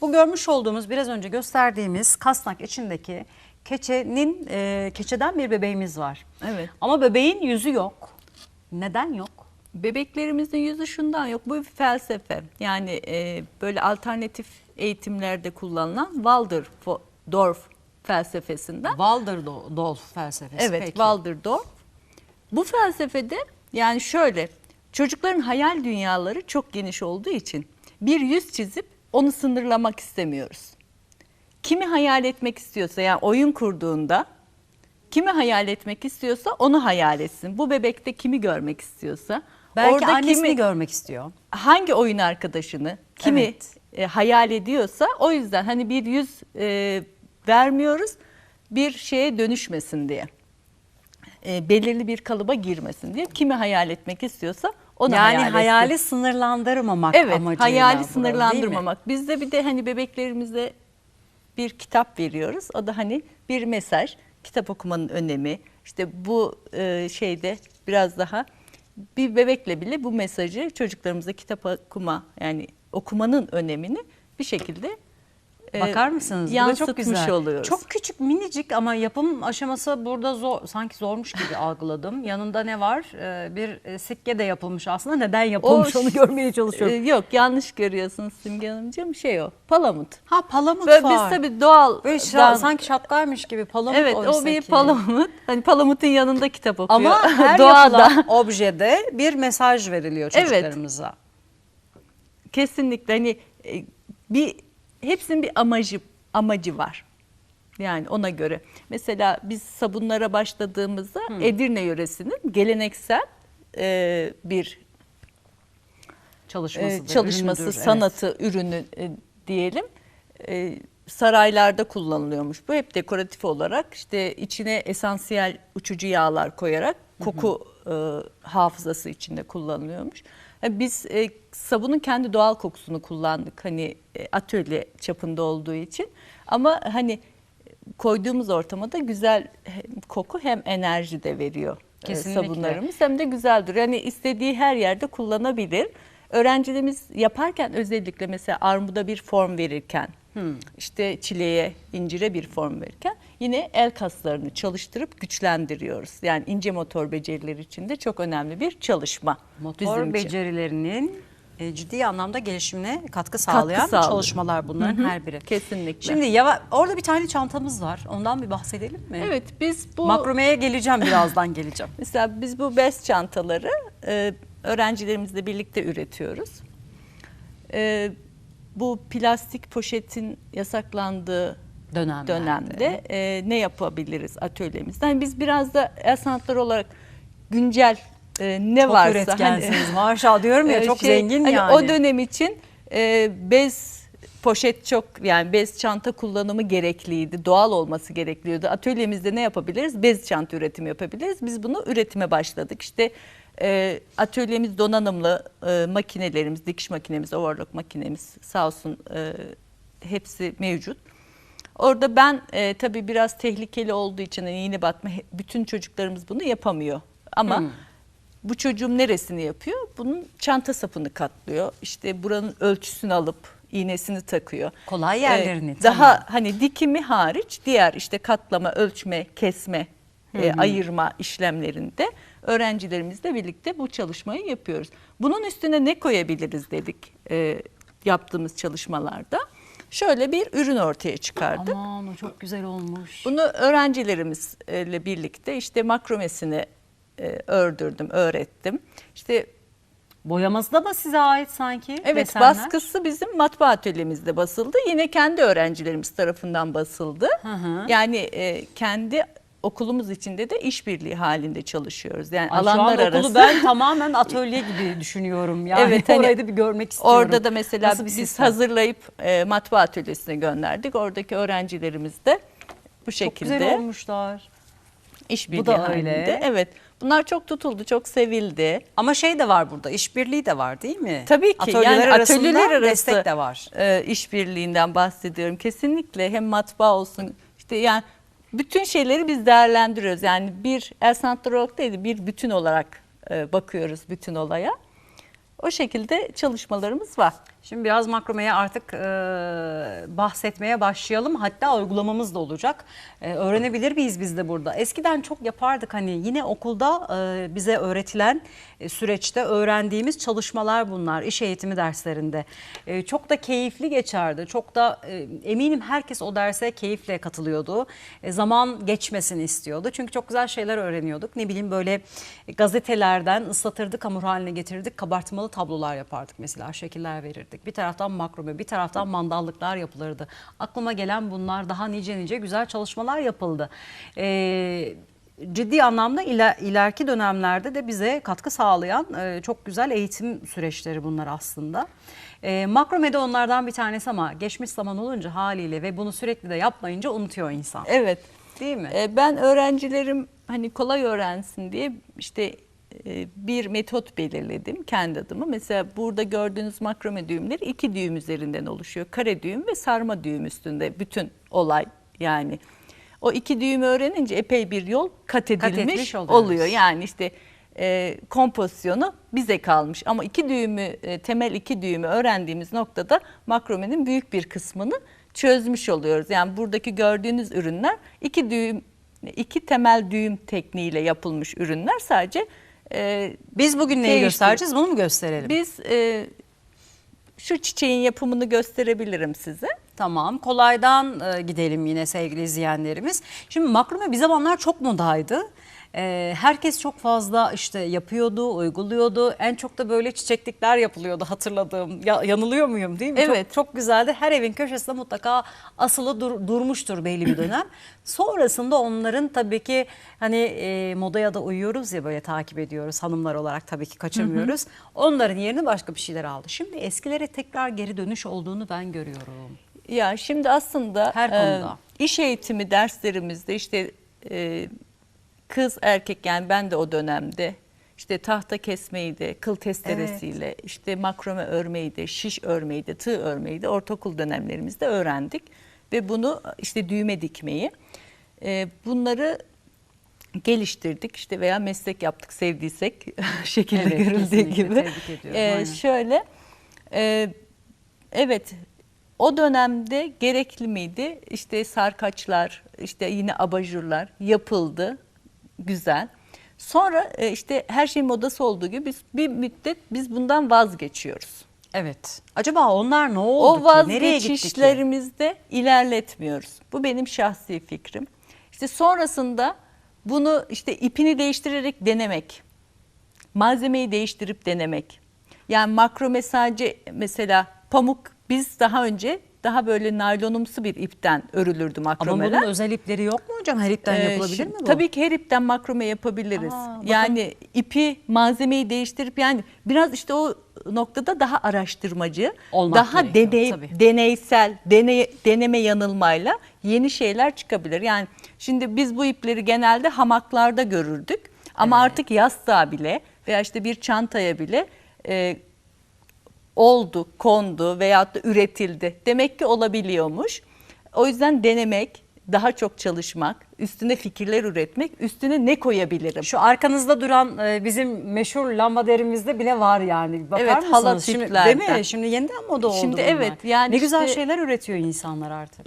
Bu görmüş olduğumuz biraz önce gösterdiğimiz kasnak içindeki keçenin e, keçeden bir bebeğimiz var. Evet. Ama bebeğin yüzü yok. Neden yok? Bebeklerimizin yüzü şundan yok. Bu bir felsefe. Yani e, böyle alternatif eğitimlerde kullanılan Waldorf felsefesinden. Waldorf felsefesi. Evet, peki. Waldorf. Bu felsefede yani şöyle çocukların hayal dünyaları çok geniş olduğu için bir yüz çizip onu sınırlamak istemiyoruz. Kimi hayal etmek istiyorsa yani oyun kurduğunda kimi hayal etmek istiyorsa onu hayal etsin. Bu bebekte kimi görmek istiyorsa Belki orada annesini kimi görmek istiyor. hangi oyun arkadaşını kimi Evet. e, hayal ediyorsa o yüzden hani bir yüz e, vermiyoruz bir şeye dönüşmesin diye. E, belirli bir kalıba girmesin diye. Kimi hayal etmek istiyorsa onu yani hayal etsin. hayali sınırlandırmamak Evet, amacıyla. hayali bu, değil mi? sınırlandırmamak. Biz de bir de hani bebeklerimize bir kitap veriyoruz. O da hani bir mesaj, kitap okumanın önemi. İşte bu e, şeyde biraz daha bir bebekle bile bu mesajı çocuklarımıza kitap okuma yani okumanın önemini bir şekilde Bakar mısınız? Bu da çok güzel. oluyoruz. Çok küçük minicik ama yapım aşaması burada zor, sanki zormuş gibi algıladım. Yanında ne var? Ee, bir e, sikke de yapılmış aslında. Neden yapılmış O onu görmeye çalışıyorum. e, yok yanlış görüyorsunuz Simge Hanımcığım şey o palamut. ha palamut Böyle var. biz tabii doğal Böyle şa- dan- sanki şapkaymış gibi palamut Evet o bir palamut. Hani palamutun yanında kitap okuyor. Ama her Doğada. yapılan objede bir mesaj veriliyor Evet. çocuklarımıza. Kesinlikle hani e, bir hepsinin bir amacı amacı var. Yani ona göre. Mesela biz sabunlara başladığımızda Edirne yöresinin geleneksel e, bir Çalışması, e, çalışması, sanatı, ürünü e, diyelim. E, saraylarda kullanılıyormuş. Bu hep dekoratif olarak işte içine esansiyel uçucu yağlar koyarak koku e, hafızası içinde kullanılıyormuş. Biz e, sabunun kendi doğal kokusunu kullandık hani e, atölye çapında olduğu için. Ama hani koyduğumuz ortama da güzel hem koku hem enerji de veriyor e, Kesinlikle. sabunlarımız hem de güzeldir. Yani istediği her yerde kullanabilir. Öğrencilerimiz yaparken özellikle mesela armuda bir form verirken, işte çileğe, incire bir form verirken yine el kaslarını çalıştırıp güçlendiriyoruz. Yani ince motor becerileri için de çok önemli bir çalışma. Motor bizim becerilerinin e, ciddi anlamda gelişimine katkı sağlayan sağlıyor. çalışmalar bunların her biri. Kesinlikle. Şimdi yava, orada bir tane çantamız var. Ondan bir bahsedelim mi? Evet biz bu Makromeye geleceğim birazdan geleceğim. Mesela biz bu bez çantaları e, öğrencilerimizle birlikte üretiyoruz. E, bu plastik poşetin yasaklandığı Dönemlerde. dönemde e, ne yapabiliriz atölyemizde? Hani biz biraz da el sanatları olarak güncel e, ne Çok varsa üretkensiniz. Maşallah diyorum ya e, çok şey, zengin hani yani. O dönem için e, bez poşet çok yani bez çanta kullanımı gerekliydi. Doğal olması gerekiyordu. Atölyemizde ne yapabiliriz? Bez çanta üretimi yapabiliriz. Biz bunu üretime başladık. İşte e, atölyemiz donanımlı e, makinelerimiz, dikiş makinemiz, overlock makinemiz sağ olsun e, hepsi mevcut. Orada ben e, tabii biraz tehlikeli olduğu için hani iğne batma bütün çocuklarımız bunu yapamıyor. Ama Hmm. bu çocuğum neresini yapıyor? Bunun çanta sapını katlıyor. İşte buranın ölçüsünü alıp iğnesini takıyor. Kolay yerlerini, Ee, daha tamam. hani dikimi hariç diğer işte katlama, ölçme, kesme, e, ayırma işlemlerinde öğrencilerimizle birlikte bu çalışmayı yapıyoruz. Bunun üstüne ne koyabiliriz dedik e, yaptığımız çalışmalarda. Şöyle bir ürün ortaya çıkardık. Aman o çok güzel olmuş. Bunu öğrencilerimizle birlikte işte makromesini e, ördürdüm, öğrettim. İşte Boyaması da mı size ait sanki? evet desenler? baskısı bizim matbaa atölyemizde basıldı. Yine kendi öğrencilerimiz tarafından basıldı. Hı hı. Yani e, kendi okulumuz içinde de işbirliği halinde çalışıyoruz. Yani Ay, şu alanlar anda arası. okulu ben tamamen atölye gibi düşünüyorum. Yani Evet, hani orayı da bir görmek istiyorum. Orada da mesela Nasıl bir biz sistem? hazırlayıp e, matbaa atölyesine gönderdik. Oradaki öğrencilerimiz de bu Çok şekilde güzel olmuşlar. işbirliği Bu da halinde. öyle. Evet. Bunlar çok tutuldu, çok sevildi. Ama şey de var burada, işbirliği de var değil mi? Tabii ki Atölyeler yani arasında atölyeler arası destek de var. e, işbirliğinden bahsediyorum. Kesinlikle hem matbaa olsun işte yani bütün şeyleri biz değerlendiriyoruz. Yani bir el sanatları olarak değil de bir bütün olarak e, bakıyoruz bütün olaya. O şekilde çalışmalarımız var. Şimdi biraz makromeye artık e, bahsetmeye başlayalım. Hatta uygulamamız da olacak. E, öğrenebilir miyiz biz de burada? Eskiden çok yapardık hani yine okulda e, bize öğretilen e, süreçte öğrendiğimiz çalışmalar bunlar. iş eğitimi derslerinde. E, çok da keyifli geçerdi. Çok da e, eminim herkes o derse keyifle katılıyordu. E, zaman geçmesini istiyordu. Çünkü çok güzel şeyler öğreniyorduk. Ne bileyim böyle gazetelerden ıslatırdık, hamur haline getirdik. Kabartmalı tablolar yapardık mesela. Şekiller verirdik. Bir taraftan makrome, bir taraftan mandallıklar yapılırdı. Aklıma gelen bunlar daha nice nice güzel çalışmalar yapıldı. Ee, ciddi anlamda iler, ileriki dönemlerde de bize katkı sağlayan e, çok güzel eğitim süreçleri bunlar aslında. E, makrome de onlardan bir tanesi ama geçmiş zaman olunca haliyle ve bunu sürekli de yapmayınca unutuyor insan. Evet. Değil mi? E, Ben öğrencilerim hani kolay öğrensin diye işte bir metot belirledim kendi adıma. Mesela burada gördüğünüz makrome düğümleri iki düğüm üzerinden oluşuyor. Kare düğüm ve sarma düğüm üstünde bütün olay yani. O iki düğümü öğrenince epey bir yol kat edilmiş, oluyoruz. oluyor. Yani işte e, kompozisyonu bize kalmış. Ama iki düğümü, e, temel iki düğümü öğrendiğimiz noktada makromenin büyük bir kısmını çözmüş oluyoruz. Yani buradaki gördüğünüz ürünler iki düğüm, iki temel düğüm tekniğiyle yapılmış ürünler. Sadece e, Biz bugün neyi Değişti. göstereceğiz bunu mu gösterelim? biz e, şu çiçeğin yapımını gösterebilirim size. Tamam kolaydan e, gidelim yine sevgili izleyenlerimiz. Şimdi makrome bir zamanlar çok modaydı. E, herkes çok fazla işte yapıyordu, uyguluyordu. En çok da böyle çiçeklikler yapılıyordu hatırladığım. Ya, yanılıyor muyum değil mi? Evet. Çok, çok güzeldi. Her evin köşesinde mutlaka asılı dur- durmuştur belli bir dönem. Sonrasında onların tabii ki hani e, modaya da uyuyoruz ya böyle takip ediyoruz hanımlar olarak tabii ki kaçırmıyoruz. Onların yerini başka bir şeyler aldı. Şimdi eskilere tekrar geri dönüş olduğunu ben görüyorum. Ya şimdi aslında Her konuda. e, iş eğitimi derslerimizde işte e, kız erkek yani ben de o dönemde işte tahta kesmeyi de kıl testeresiyle işte makrome örmeyi de şiş örmeyi de tığ örmeyi de ortaokul dönemlerimizde öğrendik ve bunu işte düğme dikmeyi e, bunları geliştirdik işte veya meslek yaptık sevdiysek şekilde Evet, görüldüğü gibi. E, şöyle e, evet o dönemde gerekli miydi? İşte sarkaçlar, işte yine abajurlar yapıldı. Güzel. Sonra e, işte her şeyin modası olduğu gibi biz bir müddet biz bundan vazgeçiyoruz. Evet. Acaba onlar ne oldu O ki? Nereye gitti ki? vazgeçişlerimizde ilerletmiyoruz. Bu benim şahsi fikrim. İşte sonrasında bunu işte ipini değiştirerek denemek. Malzemeyi değiştirip denemek. Yani makrome sadece mesela pamuk biz daha önce daha böyle naylonumsu bir ipten örülürdü Ama makromeler. bunun özel ipleri yok mu hocam? Her ipten Ee, yapılabilir mi bu? Tabii ki her ipten makrome yapabiliriz. Aa, bakın. yani ipi, malzemeyi değiştirip yani biraz işte o noktada daha araştırmacı, Olmak daha gerekiyor, deney, tabii. deneysel, deney, deneme yanılmayla yeni şeyler çıkabilir. Yani şimdi biz bu ipleri genelde hamaklarda görürdük ama artık yastığa bile veya işte bir çantaya bile e, oldu, kondu veyahut da üretildi. Demek ki olabiliyormuş. O yüzden denemek, daha çok çalışmak, üstüne fikirler üretmek, üstüne ne koyabilirim? Şu arkanızda duran e, bizim meşhur lambaderimizde bile var yani. Bakar Evet, mısınız? halat Şimdi. Değil mi? Şimdi yeniden moda oldu Şimdi bunlar. evet, yani Ne güzel işte- şeyler üretiyor insanlar artık.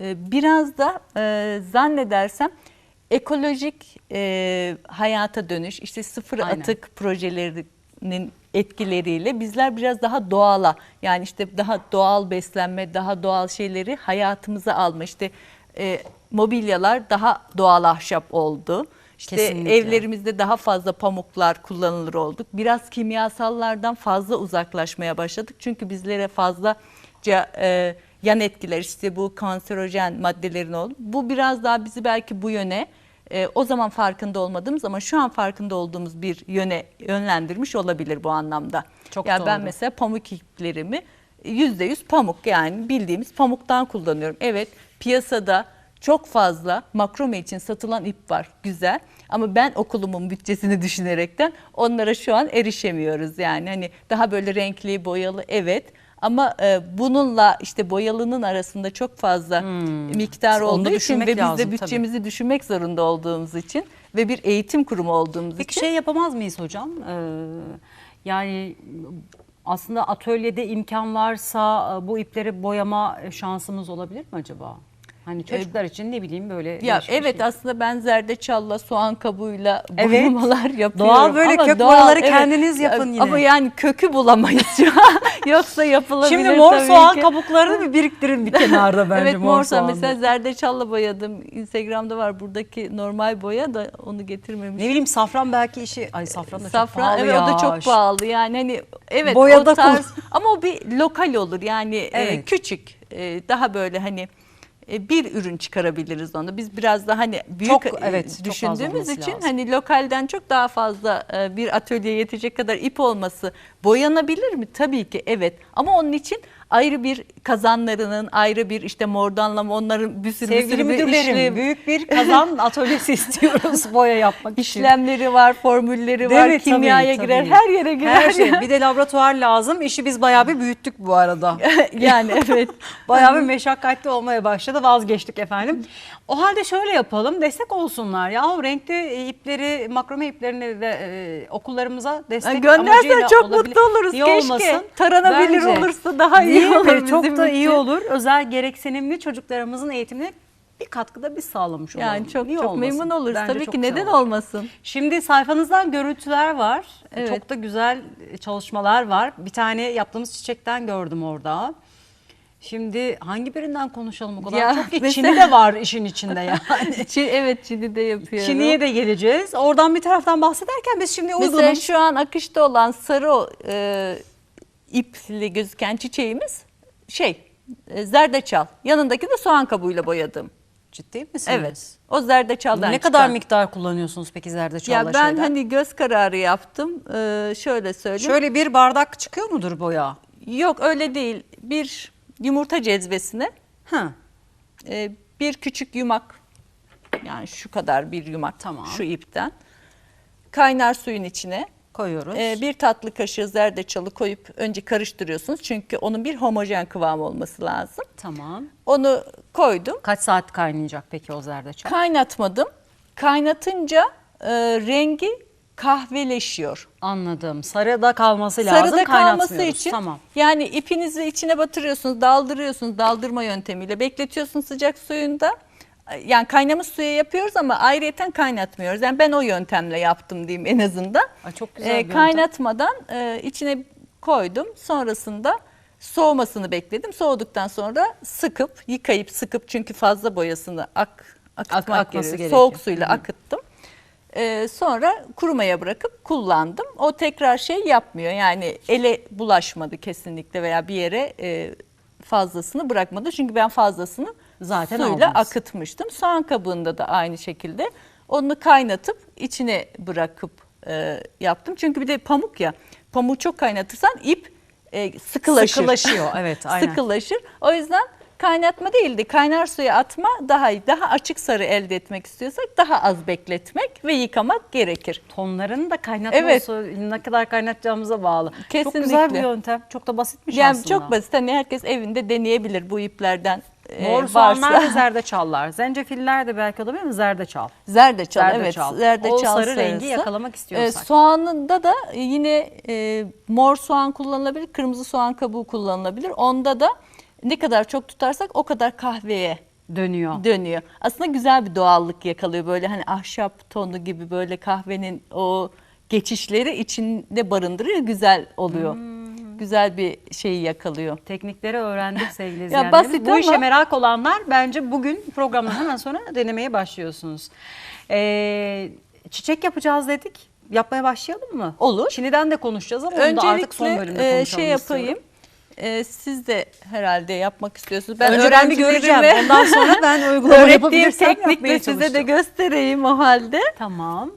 Ee, Biraz da e, zannedersem ekolojik e, hayata dönüş, işte sıfır Aynen. atık projelerinin etkileriyle bizler biraz daha doğala yani işte daha doğal beslenme, daha doğal şeyleri hayatımıza alma. İşte e, mobilyalar daha doğal ahşap oldu. İşte Kesinlikle. evlerimizde daha fazla pamuklar kullanılır olduk. Biraz kimyasallardan fazla uzaklaşmaya başladık. Çünkü bizlere fazlaca e, yan etkiler işte bu kanserojen maddelerin oldu. Bu biraz daha bizi belki bu yöne e, o zaman farkında olmadığımız ama şu an farkında olduğumuz bir yöne yönlendirmiş olabilir bu anlamda. Çok yani ben doğru. mesela pamuk iplerimi yüzde yüz pamuk yani bildiğimiz pamuktan kullanıyorum. Evet piyasada çok fazla makrome için satılan ip var güzel ama ben okulumun bütçesini düşünerekten onlara şu an erişemiyoruz yani hani daha böyle renkli boyalı evet ama e, bununla işte boyalının arasında çok fazla miktar Onu olduğu için ve biz lazım, de tabii. bütçemizi düşünmek zorunda olduğumız için ve bir eğitim kurumu olduğumuz Peki için şey yapamaz mıyız hocam? Ee, Yani aslında atölyede imkan varsa e, bu ipleri boyama şansımız olabilir mi acaba? Hani çocuklar için ne bileyim böyle Ya değişik bir evet şey. aslında ben zerdeçalla, soğan kabuğuyla Evet. boyamalar yapıyorum. Doğal böyle kök boyaları kendiniz yapın yine. Ama yani kökü bulamayız şu an. Yoksa yapılabilir Şimdi mor tabii soğan ki. kabuklarını bir biriktirin bir kenarda bence evet mor, soğan soğanı. mesela zerdeçalla boyadım. Instagram'da var buradaki normal boya da onu getirmemiş. Ne bileyim safran belki işi ay safran da çok Safran pahalı evet ya. o da çok pahalı. Yani hani evet Boyada o tarz kullan- ama o bir lokal olur. Yani e, Evet. küçük e, daha böyle hani e, bir ürün çıkarabiliriz onda. Biz biraz daha hani büyük Çok, e, evet, çok düşündüğümüz olması için lazım. hani lokalden çok daha fazla e, bir atölyeye yetecek kadar ip olması boyanabilir mi? Tabii ki evet. Ama onun için ayrı bir kazanlarının ayrı bir işte mordanlama onların bir sürü bir Sevgili sürü bir müdürlerim işlem- büyük bir kazan atölyesi istiyoruz boya yapmak için. işlemleri var, formülleri var, mi? kimyaya Tabii, girer, tabii. her yere girer. Her şey. Bir de laboratuvar lazım. İşi biz bayağı bir büyüttük bu arada. yani evet. Bayağı bir meşakkatli olmaya başladı. Vazgeçtik efendim. O halde şöyle yapalım. Destek olsunlar. Ya o renkli ipleri, makrome iplerini de e, okullarımıza destek Göndersen amacıyla çok olabilir. mutlu oluruz. Niye Keşke olmasın? taranabilir Bence. olursa daha iyi Değil mi? olur Çok da iyi için. olur. Özel gereksinimli çocuklarımızın eğitimine bir katkıda biz sağlamış olalım. Yani çok Niye çok olmasın? memnun oluruz. Bence Tabii ki neden olur. olmasın? Şimdi sayfanızdan görüntüler var. Evet. Çok da güzel çalışmalar var. Bir tane yaptığımız çiçekten gördüm orada. Şimdi hangi birinden konuşalım o kadar Ya, çok ki mesela- Çin'i de var işin içinde yani. Çin, evet Çin'i de yapıyorum. Çin'iye de geleceğiz. Oradan bir taraftan bahsederken biz şimdi Mesela uygunum. şu an akışta olan sarı e, ipli gözüken çiçeğimiz şey e, zerdeçal. Yanındaki de soğan kabuğuyla boyadım. Ciddi misiniz? Evet. O zerdeçaldan Ne kadar çıkan. miktar kullanıyorsunuz peki zerdeçalla Ya ben şeyden? hani göz kararı yaptım. Ee, şöyle söyleyeyim. Şöyle bir bardak çıkıyor mudur boya? Yok öyle değil. Bir yumurta cezvesine Ha. e, bir küçük yumak yani şu kadar bir yumak Tamam. şu ipten kaynar suyun içine Koyuyoruz. e, bir tatlı kaşığı zerdeçalı koyup önce karıştırıyorsunuz. Çünkü onun bir homojen kıvam olması lazım. tamam. Onu koydum. Kaç saat kaynayacak peki o zerdeçal? Kaynatmadım. Kaynatınca e, rengi kahveleşiyor. Anladım. Sarıda kalması lazım. Sarıda kalması için Tamam. yani ipinizi içine batırıyorsunuz, daldırıyorsunuz daldırma yöntemiyle bekletiyorsunuz sıcak suyunda. Yani kaynamış suya yapıyoruz ama ayrıyeten kaynatmıyoruz. Yani ben o yöntemle yaptım diyeyim en azından. Ay, çok güzel Ee, kaynatmadan e, içine koydum. Sonrasında soğumasını bekledim. Soğuduktan sonra sıkıp, yıkayıp sıkıp çünkü fazla boyasını ak, akıtmak akması gerekiyor. Soğuk suyla akıttım. Ee, sonra kurumaya bırakıp kullandım. O tekrar şey yapmıyor. Yani ele bulaşmadı kesinlikle veya bir yere e, fazlasını bırakmadı. Çünkü ben fazlasını Zaten suyla aldınız. akıtmıştım. Soğan kabuğunda da aynı şekilde onu kaynatıp içine bırakıp e, yaptım. Çünkü bir de pamuk ya. Pamuğu çok kaynatırsan ip e, sıkılaşır. Sıkılaşıyor, evet, aynen. Sıkılaşır. O yüzden kaynatma değildi. Kaynar suya atma daha iyi. Daha açık sarı elde etmek istiyorsak daha az bekletmek ve yıkamak gerekir. Tonlarını da kaynatma Evet. usulü ne kadar kaynatacağımıza bağlı. Çok Kesinlikle. güzel bir yöntem. Çok da basitmiş Yani aslında. çok basit. Hani herkes evinde deneyebilir bu iplerden. e, Mor varsa. soğanlar ve zerdeçallar. Zencefiller de belki olabilir mi? Zerdeçal. Zerdeçal, Zerdeçal. evet. Zerdeçal O sarı sarısı. rengi yakalamak istiyorsak. E, soğanında da yine e, mor soğan kullanılabilir, kırmızı soğan kabuğu kullanılabilir. Onda da ne kadar çok tutarsak o kadar kahveye Dönüyor. dönüyor. Aslında güzel bir doğallık yakalıyor. Böyle hani ahşap tonu gibi böyle kahvenin o geçişleri içinde barındırıyor. Güzel oluyor. Hmm. Güzel bir şeyi yakalıyor. Teknikleri öğrendik sevgili izleyenlerimiz. basit Bu işe ama- merak olanlar bence bugün programdan hemen sonra denemeye başlıyorsunuz. Ee, çiçek yapacağız dedik. Yapmaya başlayalım mı? Olur. Çin'den de konuşacağız ama onu da artık son Öncelikle bölümde e, konuşalım şey yapayım. istiyorum. E, siz de herhalde yapmak istiyorsunuz. Önce ben bir göreceğim. Ondan sonra ben uygulama öğrettiğim teknikle size de göstereyim o halde. Tamam.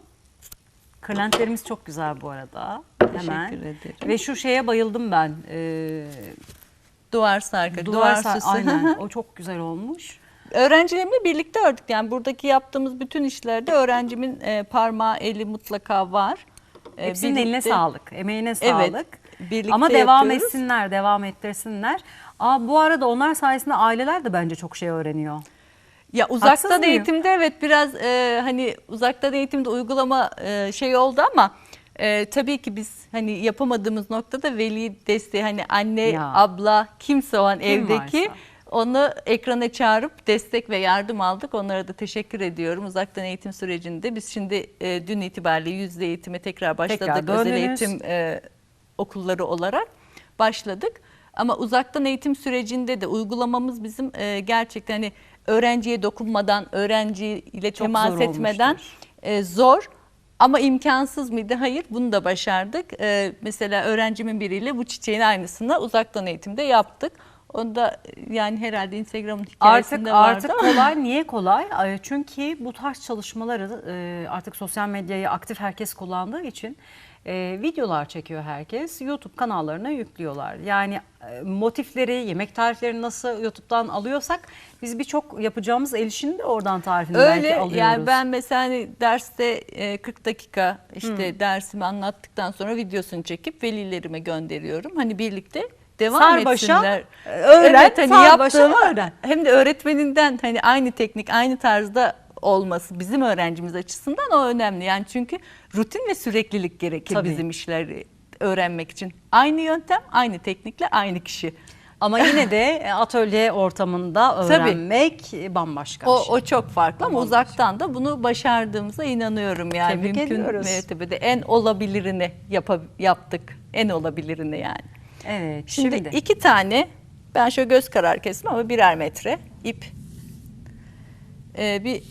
Kırlentlerimiz çok güzel bu arada. Hemen. Teşekkür ederim. Ve şu şeye bayıldım ben. Ee, Duvar sarkı, duvar, duvar sar- süsü. aynen. O çok güzel olmuş. Öğrencilerimle birlikte ördük. Yani buradaki yaptığımız bütün işlerde öğrencimin e, parmağı, eli mutlaka var. E, Hepsinin eline birlikte- sağlık, emeğine Evet, sağlık. Birlikte Ama devam yapıyoruz. etsinler, devam ettirsinler. Aa, bu arada onlar sayesinde aileler de bence çok şey öğreniyor. Ya Haksız uzaktan mıyım? eğitimde evet biraz e, hani uzaktan eğitimde uygulama e, şey oldu ama Ee, tabii ki biz hani yapamadığımız noktada veli desteği hani anne, Ya. abla kimse o an Kim evdeki varsa. onu ekrana çağırıp destek ve yardım aldık. Onlara da teşekkür ediyorum. Uzaktan eğitim sürecinde biz şimdi e, dün itibariyle yüzde eğitime tekrar başladık. Tekrar Özel eğitim e, okulları olarak başladık. Ama uzaktan eğitim sürecinde de uygulamamız bizim e, gerçekten hani öğrenciye dokunmadan, öğrenciyle Çok temas zor etmeden olmuştur. e, zor. Ama imkansız mıydı? Hayır, bunu da başardık. E, mesela öğrencimin biriyle bu çiçeğin aynısını uzaktan eğitimde yaptık. Onu da e, yani herhalde Instagram'ın Artık hikayesinde vardı. artık kolay. Niye kolay? Ay, Çünkü bu tarz çalışmaları e, artık sosyal medyayı aktif herkes kullandığı için e, videolar çekiyor herkes. YouTube kanallarına yüklüyorlar. Yani e, motifleri, yemek tariflerini nasıl YouTube'dan alıyorsak biz birçok yapacağımız el işini de oradan tarifini Öyle belki alıyoruz. yani ben mesela hani derste e, 40 dakika işte dersimi anlattıktan sonra videosunu çekip velilerime gönderiyorum. Hani birlikte devam Sar başa, etsinler. öğren, evet, hani sar başa yaptığımı öğren. hem de öğretmeninden hani aynı teknik aynı tarzda olması bizim öğrencimiz açısından o önemli. Yani çünkü rutin ve süreklilik gerekir Tabii. bizim işleri öğrenmek için. Aynı yöntem, aynı teknikle aynı kişi. Ama yine de e, atölye ortamında öğrenmek bambaşka O, bir şey. o çok farklı ama uzaktan da bunu başardığımıza inanıyorum. Yani Tebrik mümkün ediyoruz. mertebede en olabilirini yapa- yaptık. En olabilirini yani. Evet. Şimdi, Şimdi, iki tane ben şöyle göz karar kestim ama birer metre ip. Ee, bir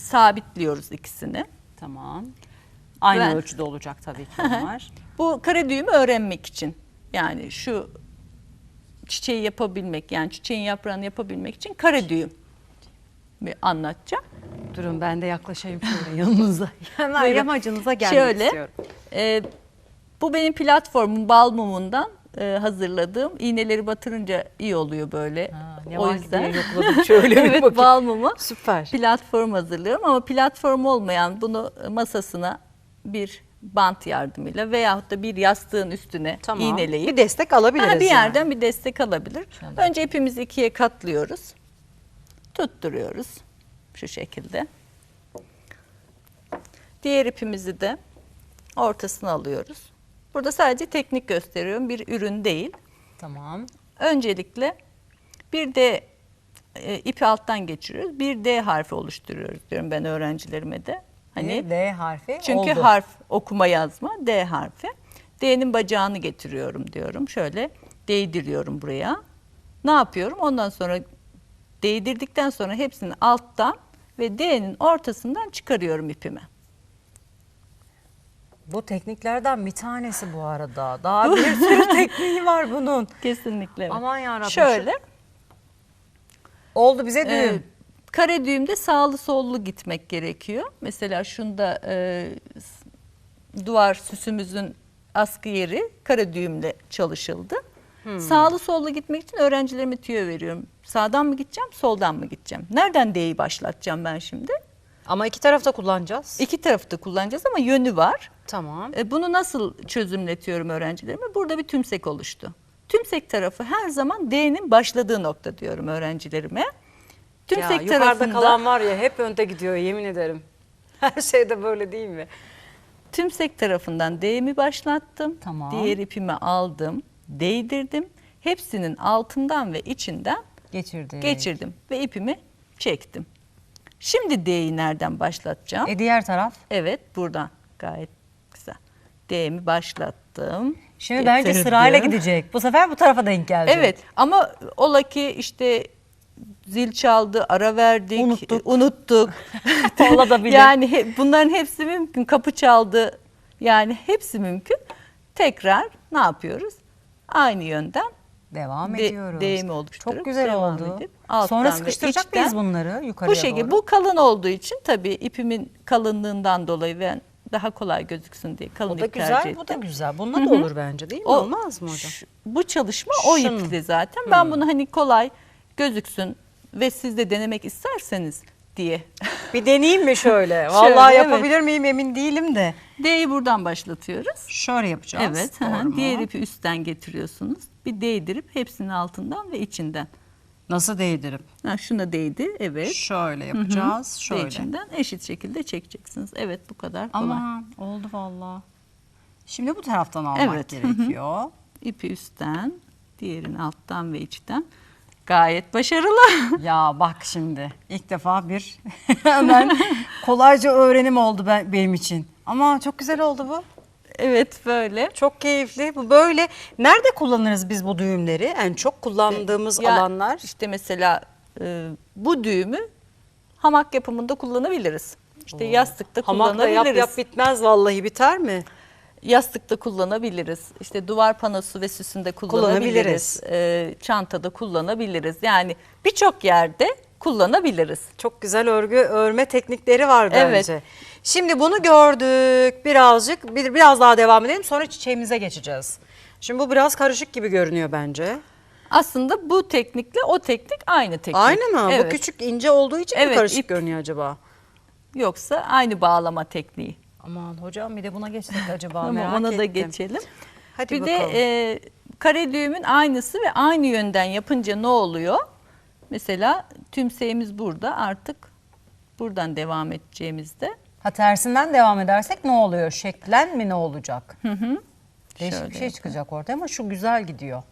sabitliyoruz ikisini. tamam. Aynı Ben- ölçüde olacak tabii ki onlar. Bu kare düğümü öğrenmek için. Yani şu çiçeği yapabilmek yani çiçeğin yaprağını yapabilmek için kare düğüm bir anlatacağım. Durun ben de yaklaşayım şöyle yanınıza. Hemen Buyurun. yamacınıza gelmek Şöyle, istiyorum. e, bu benim platformum bal mumundan e, hazırladığım. İğneleri batırınca iyi oluyor böyle. Ha, ne o yüzden şöyle bir evet bakayım. bal mumu Süper. platform hazırlıyorum ama platform olmayan bunu masasına bir bant yardımıyla veyahut da bir yastığın üstüne Tamam. iğneleyip bir destek alabiliriz. Ha, bir yani. yerden bir destek alabilir. Tamam. Önce ipimizi ikiye katlıyoruz. Tutturuyoruz. Şu şekilde. Diğer ipimizi de ortasına alıyoruz. Burada sadece teknik gösteriyorum. Bir ürün değil. Tamam. Öncelikle bir D e, ipi alttan geçiriyoruz. Bir D harfi oluşturuyoruz diyorum ben öğrencilerime de. Hani D harfi çünkü oldu. harf okuma yazma D harfi. D'nin bacağını getiriyorum diyorum. Şöyle değdiriyorum buraya. Ne yapıyorum? Ondan sonra değdirdikten sonra hepsini alttan ve D'nin ortasından çıkarıyorum ipimi. Bu tekniklerden bir tanesi bu arada. Daha bir sürü tekniği var bunun. Kesinlikle. evet. Aman yarabbim. Şöyle Oldu bize düğüm. e, kare düğümde sağlı sollu gitmek gerekiyor. Mesela şunda e, duvar süsümüzün askı yeri kare düğümle çalışıldı. Hmm. Sağlı sollu gitmek için öğrencilerime tüyo veriyorum. Sağdan mı gideceğim, soldan mı gideceğim? Nereden D'yi başlatacağım ben şimdi? Ama iki tarafta kullanacağız. İki tarafı da kullanacağız ama yönü var. Tamam. E, Bunu nasıl çözümletiyorum öğrencilerime? Burada bir tümsek oluştu. Tümsek tarafı her zaman D'nin başladığı nokta diyorum öğrencilerime. Tümsek ya, yukarıda tarafında kalan var ya hep önde gidiyor yemin ederim. Her şeyde böyle değil mi? tümsek tarafından D'mi başlattım. Tamam. Diğer ipimi aldım, değdirdim. Hepsinin altından ve içinden Geçirdi. geçirdim ve ipimi çektim. Şimdi D'yi nereden başlatacağım? E diğer taraf? Evet, buradan gayet güzel. D'mi başlattım. Şimdi bence getirdim. sırayla gidecek. Bu sefer bu tarafa denk gelecek. Evet ama ola ki işte zil çaldı, ara verdik, Unuttuk. unuttuk. Olabilir. yani he- bunların hepsi mümkün. Kapı çaldı. Yani hepsi mümkün. Tekrar ne yapıyoruz? Aynı yönden Devam de- ediyoruz. değimi oluşturup Çok güzel devam oldu. edip Sonra sıkıştıracak içten mıyız bunları yukarıya bu şekilde doğru? bu kalın olduğu için tabii ipimin kalınlığından dolayı ve daha kolay gözüksün diye kalın ip tercih güzel, bu da ettim. güzel. Bununla da olur bence değil mi? O- Olmaz mı hocam? Ş- Bu çalışma o Şunun. ipli zaten. Ben bunu hani kolay gözüksün ve siz de denemek isterseniz diye. Bir deneyeyim mi şöyle? Vallahi Şöyle, evet. yapabilir miyim emin değilim de. D'yi buradan başlatıyoruz. Şöyle yapacağız. Evet. hı hı. Diğer ipi üstten getiriyorsunuz. Bir değdirip hepsinin altından ve içinden Nasıl değdirip? Ha, şuna değdi. Evet. Şöyle yapacağız. Şöyle. Değdiğinden eşit şekilde çekeceksiniz. Evet bu kadar kolay. Aman oldu valla. Şimdi bu taraftan almak Evet. gerekiyor. İpi üstten, diğerini alttan ve içten. Gayet başarılı. ya bak şimdi ilk defa bir hemen kolayca öğrenim oldu ben, benim için. Ama çok güzel oldu bu. Evet böyle. Çok keyifli. Bu böyle. Nerede kullanırız biz bu düğümleri? En çok kullandığımız Ya alanlar. işte mesela e, bu düğümü hamak yapımında kullanabiliriz. İşte yastıkta Hamakla kullanabiliriz. yap yap bitmez vallahi biter mi? Yastıkta kullanabiliriz. İşte duvar panosu ve süsünde kullanabiliriz. Kullanabiliriz. E, çantada kullanabiliriz. Yani birçok yerde kullanabiliriz. Çok güzel örgü örme teknikleri var bence. Evet. Şimdi bunu gördük. Birazcık bir, biraz daha devam edelim. Sonra çiçeğimize geçeceğiz. Şimdi bu biraz karışık gibi görünüyor bence. Aslında bu teknikle o teknik aynı teknik. Aynı mı? Bu Evet. küçük ince olduğu için mi Evet, karışık ip. görünüyor acaba? Yoksa aynı bağlama tekniği. Aman hocam bir de buna geçsek acaba Tamam merak ona da ettim. geçelim. Hadi bir bakalım. de e, kare düğümün aynısı ve aynı yönden yapınca ne oluyor? Mesela tümseğimiz burada artık buradan devam edeceğimizde Ha tersinden devam edersek ne oluyor? Şeklen mi ne olacak? Değişik Şöyle bir şey çıkacak ortaya ama şu güzel gidiyor.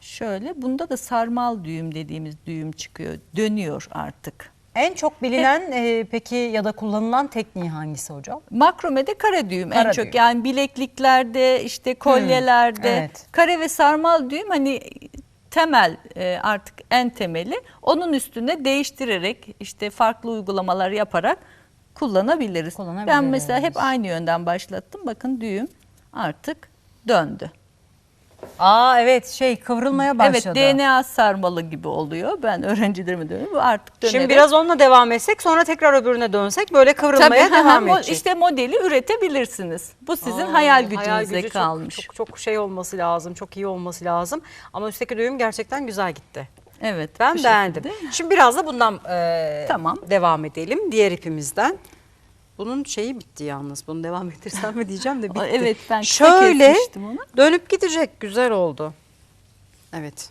şöyle bunda da sarmal düğüm dediğimiz düğüm çıkıyor. Dönüyor artık. En çok bilinen e, peki ya da kullanılan tekniği hangisi hocam? Makromede kare düğüm en Kare çok düğüm. yani bilekliklerde işte kolyelerde evet. kare ve sarmal düğüm hani temel e, artık en temeli onun üstüne değiştirerek işte farklı uygulamalar yaparak kullanabiliriz. Ben Kullanabiliriz. mesela hep aynı yönden başlattım. Bakın düğüm artık döndü. Aa evet şey kıvrılmaya başladı. Evet DNA sarmalı gibi oluyor. Ben öğrencilerime diyorum bu artık dönerek. Şimdi biraz onunla devam etsek sonra tekrar öbürüne dönsek böyle kıvrılmaya Tabii, devam edecek. işte modeli üretebilirsiniz. Bu sizin Aa, hayal gücünüze hayal gücü çok- kalmış. Çok, çok, şey olması lazım, çok iyi olması lazım. Ama üstteki düğüm gerçekten güzel gitti. Evet. Ben bu beğendim. şekilde. Şimdi biraz da bundan e, Tamam. devam edelim. Diğer ipimizden. Bunun şeyi bitti yalnız. Bunu devam ettirsem mi diyeceğim de bitti. Evet, ben Şöyle onu. dönüp gidecek. Güzel oldu. Evet.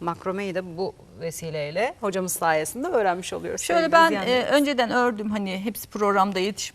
Makromeyi de bu vesileyle hocamız sayesinde öğrenmiş oluyoruz. Şöyle ben e, önceden ördüm hani hepsi programda yetişmez.